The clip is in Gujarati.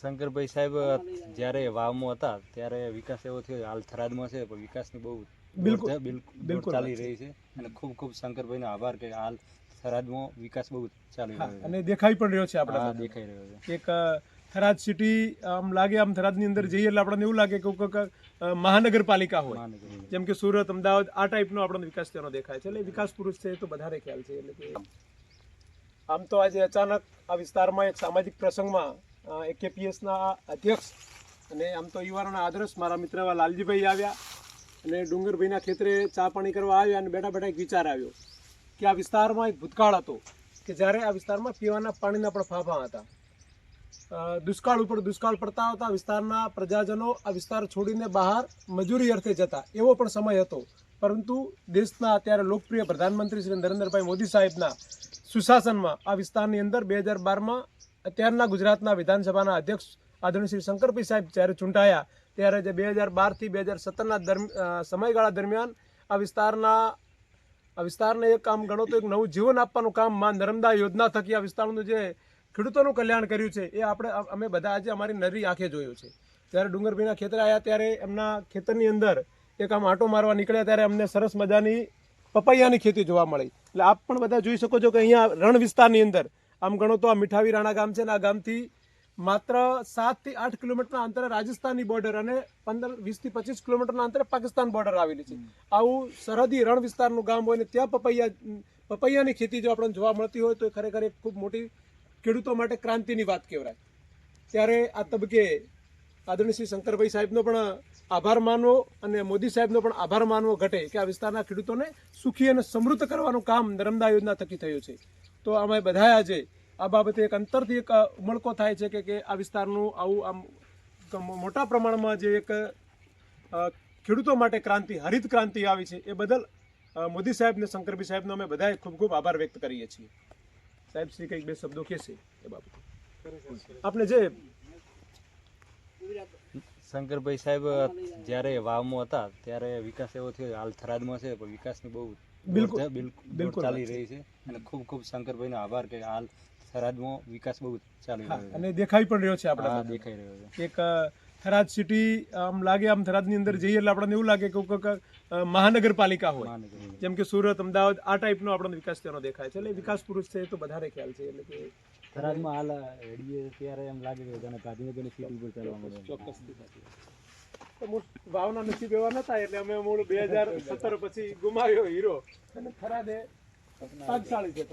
શંકરભાઈ સાહેબ જ્યારે વાવમાં હતા ત્યારે વિકાસ એવો થયો હાલ થરાદમાં છે પણ વિકાસની બહુ બિલકુલ. બિલકુલ ચાલી રહી છે. અને ખૂબ ખૂબ શંકરભાઈનો આભાર કે હાલ થરાદમાં વિકાસ બહુ ચાલી રહ્યો અને દેખાઈ પણ રહ્યો છે આપણા. દેખાઈ રહ્યો છે. એક થરાદ સિટી આમ લાગે આમ થરાદની અંદર જઈએ એટલે આપણને એવું લાગે કે મહાનગરપાલિકા હોય. જેમ કે સુરત અમદાવાદ આ ટાઈપનો આપણને વિકાસ તેનો દેખાય છે. એટલે વિકાસ પુરુષ છે તો વધારે ખ્યાલ છે. એટલે કે આમ તો આજે અચાનક આ વિસ્તારમાં એક સામાજિક પ્રસંગમાં એકેપીએસના અધ્યક્ષ અને આમ તો યુવાનોના આદર્શ મારા મિત્ર એવા લાલજીભાઈ આવ્યા અને ડુંગરભાઈના ખેતરે ચા પાણી કરવા આવ્યા અને બેઠા બેઠા એક વિચાર આવ્યો કે આ વિસ્તારમાં એક ભૂતકાળ હતો કે જ્યારે આ વિસ્તારમાં પીવાના પાણીના પણ ફાંફા હતા. દુષ્કાળ ઉપર દુષ્કાળ પડતા હતા વિસ્તારના પ્રજાજનો આ વિસ્તાર છોડીને બહાર મજૂરી અર્થે જતા, એવો પણ સમય હતો. પરંતુ દેશના અત્યારે લોકપ્રિય પ્રધાનમંત્રી શ્રી નરેન્દ્રભાઈ મોદી સાહેબના સુશાસનમાં આ વિસ્તારની અંદર બે હજાર બારમાં અત્યારના ગુજરાતના વિધાનસભાના અધ્યક્ષ આદરણીય શ્રી શંકરભાઈ સાહેબ જ્યારે ચૂંટાયા, ત્યારે જે બે હજાર બારથી બે હજાર સત્તરના સમયગાળા દરમિયાન આ વિસ્તારના, આ વિસ્તારને એક કામ ગણો તો એક નવું જીવન આપવાનું કામમાં નર્મદા યોજના થકી આ વિસ્તારનું જે ખેડૂતોનું કલ્યાણ કર્યું છે, એ આપણે અમે બધા આજે અમારી નરી આંખે જોયું છે. જ્યારે ડુંગરભાઈના ખેતરે આવ્યા ત્યારે એમના ખેતરની અંદર એક આમ આંટો મારવા નીકળ્યા ત્યારે અમને સરસ મજાની પપૈયાની ખેતી જોવા મળી. એટલે આપ પણ બધા જોઈ શકો છો કે અહીંયા રણ વિસ્તારની અંદર આમ ગણો તો આ મીઠાવી રાણા ગામ છે ને આ ગામથી માત્ર સાતથી આઠ કિલોમીટરના અંતરે રાજસ્થાનની બોર્ડર અને પંદર, વીસથી પચીસ કિલોમીટરના અંતરે પાકિસ્તાન બોર્ડર આવેલી છે. આવું સરહદી રણ વિસ્તારનું ગામ હોય ને ત્યાં પપૈયા, પપૈયાની ખેતી જો આપણને જોવા મળતી હોય તો એ ખરેખર એક ખૂબ મોટી ખેડૂતો માટે ક્રાંતિની વાત કહેવાય. ત્યારે આ તબક્કે આદરણીય શ્રી શંકરભાઈ સાહેબનો પણ આભાર માનવો અને મોદી સાહેબનો પણ આભાર માનવો ઘટે કે આ વિસ્તારના ખેડૂતોને સુખી અને સમૃદ્ધ કરવાનું કામ નર્મદા યોજના થકી થયું છે. તો અમે બધાએ આજે આ બાબતે એક અંતરથી એક ઉમળકો થાય છે કે કે આ વિસ્તારનું આવું આમ મોટા પ્રમાણમાં જે એક ખેડૂતો માટે ક્રાંતિ હરિત ક્રાંતિ આવી છે એ બદલ મોદી સાહેબ ને શંકરભાઈ સાહેબનો અમે બધાએ ખૂબ ખૂબ આભાર વ્યક્ત કરીએ છીએ. સાહેબ શ્રી કંઈક બે શબ્દો કહેશે એ બાબતે. આપણે જે શંકરભાઈ સાહેબ જ્યારે વાવમાં હતા ત્યારે વિકાસ એવો થયો હાલ થરાદમાં છે પણ વિકાસની બહુ બિલકુલ. બિલકુલ ચાલી રહી છે. અને ખૂબ ખૂબ શંકરભાઈનો આભાર કે હાલ થરાદમાં વિકાસ બહુ ચાલી રહ્યો છે. અને દેખાઈ પણ રહ્યો છે આપણે દેખાઈ રહ્યો છે. એક થરાદ સિટી આમ લાગે આમ થરાદની અંદર જઈએ એટલે આપણને એવું લાગે કે મહાનગરપાલિકા હોય. જેમ કે સુરત અમદાવાદ આ ટાઈપનો આપણને વિકાસ તેનો દેખાય છે. એટલે વિકાસ પુરુષ છે એ તો બધાને ખ્યાલ છે. એટલે કે થરાદમાં હાલ હેડીએ ત્યારે એમ લાગે કે બધાને ગાંધીનગરની સીટ ઉપર ચાલવા મળે. ચોક્કસ ભાવના નસીબ એવા નતા એટલે અમે મૂળ બે હજાર સત્તર પછી ગુમાવ્યો હીરો. અને થરાદે ભાગશાળી છે